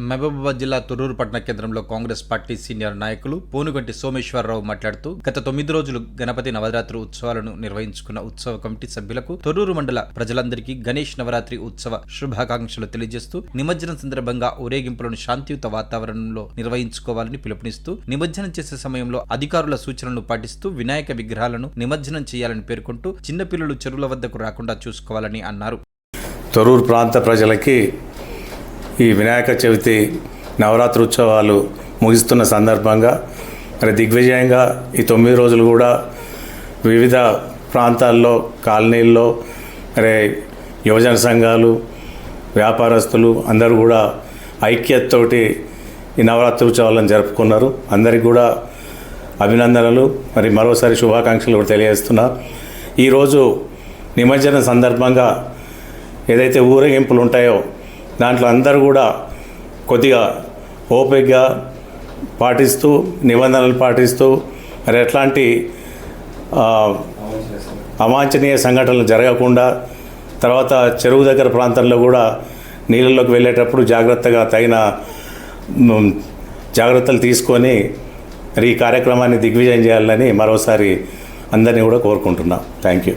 మహబూబాబాద్ జిల్లా తొర్రూరు పట్టణ కేంద్రంలో కాంగ్రెస్ పార్టీ సీనియర్ నాయకులు పోనుగంటి సోమేశ్వరరావు మాట్లాడుతూ గత తొమ్మిది రోజులు గణపతి నవరాత్రి ఉత్సవాలను నిర్వహించుకున్న ఉత్సవ కమిటీ సభ్యులకు తొర్రూరు మండల ప్రజలందరికీ గణేష్ నవరాత్రి ఉత్సవ శుభాకాంక్షలు తెలియజేస్తూ నిమజ్జనం సందర్భంగా ఊరేగింపులను శాంతియుత వాతావరణంలో నిర్వహించుకోవాలని పిలుపునిస్తూ నిమజ్జనం చేసే సమయంలో అధికారుల సూచనలను పాటిస్తూ వినాయక విగ్రహాలను నిమజ్జనం చేయాలని పేర్కొంటూ చిన్నపిల్లలు చెరువుల వద్దకు రాకుండా చూసుకోవాలని అన్నారు. తొరూరు ప్రాంత ప్రజలకి ఈ వినాయక చవితి నవరాత్రి ఉత్సవాలు ముగిస్తున్న సందర్భంగా మరి దిగ్విజయంగా ఈ తొమ్మిది రోజులు కూడా వివిధ ప్రాంతాల్లో కాలనీల్లో మరి యువజన సంఘాలు వ్యాపారస్తులు అందరూ కూడా ఐక్యతతోటి ఈ నవరాత్రి ఉత్సవాలను జరుపుకున్నారు. అందరికి కూడా అభినందనలు. మరి మరోసారి శుభాకాంక్షలు కూడా తెలియజేస్తున్నా. ఈరోజు నిమజ్జనం సందర్భంగా ఏదైతే ఊరేగింపులు ఉంటాయో దాంట్లో అందరూ కూడా కొద్దిగా ఓపికగా పాటిస్తూ నిబంధనలు పాటిస్తూ మరి ఎట్లాంటి అవాంఛనీయ సంఘటనలు జరగకుండా తర్వాత చెరువు దగ్గర ప్రాంతంలో కూడా నీళ్ళలోకి వెళ్ళేటప్పుడు జాగ్రత్తగా తగిన జాగ్రత్తలు తీసుకొని మరి ఈ కార్యక్రమాన్ని దిగ్విజయం చేయాలని మరోసారి అందరినీ కూడా కోరుకుంటున్నాం. Thank you.